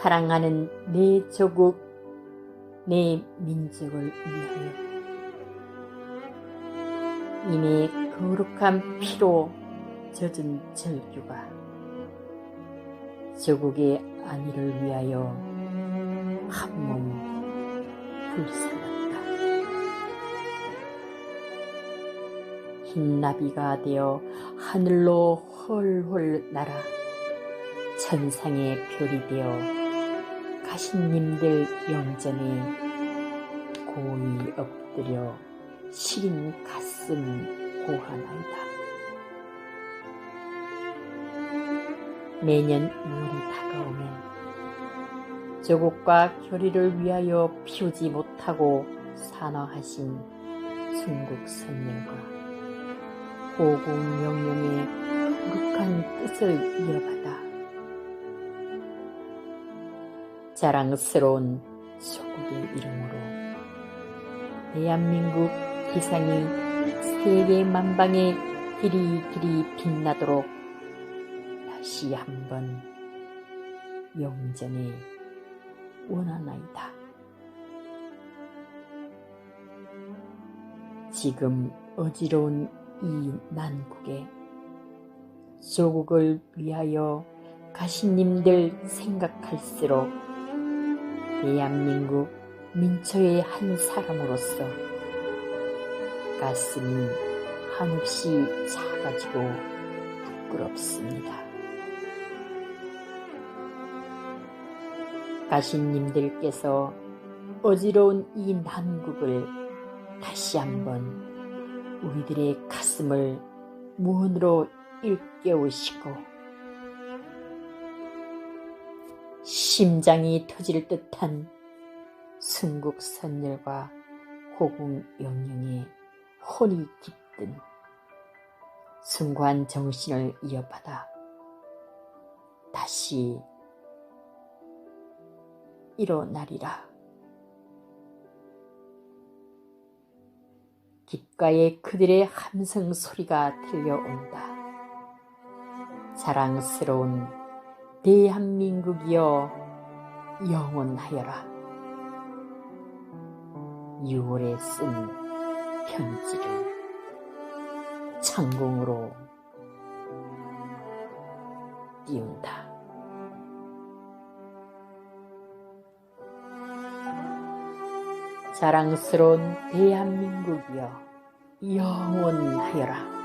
사랑하는 내 조국, 내 민족을 위하여 이내 거룩한 피로 젖은 절규가 조국의 안위를 위하여 한몸 불살랐다. 흰 나비가 되어 하늘로 헐헐 날아 천상의 별이 되어 가신님들 영전에 고이 엎드려 시린 가슴 고하나이다. 매년 6월이 다가오면 조국과 교리를 위하여 피우지 못하고 산화하신 중국 선열과 고궁 영령의 거룩한 뜻을 이어받아 자랑스러운 조국의 이름으로 대한민국 기상이 세계 만방에 길이 길이 빛나도록 다시 한번 영전에 원하나이다. 지금 어지러운 이 난국에 조국을 위하여 가신님들 생각할수록 대한민국 민초의 한 사람으로서 가슴이 한없이 작아지고 부끄럽습니다. 가신님들께서 어지러운 이 난국을 다시 한번 우리들의 가슴을 무언으로 일깨우시고 심장이 터질 듯한 순국 선열과 호궁 영령의 혼이 깃든 순관 정신을 이어받아 다시 일어나리라. 귓가에 그들의 함성 소리가 들려온다. 자랑스러운 대한민국이여 영원하여라. 6월에 쓴 편지를 창공으로 띄운다. 자랑스러운 대한민국이여 영원하여라. 6월에 쓴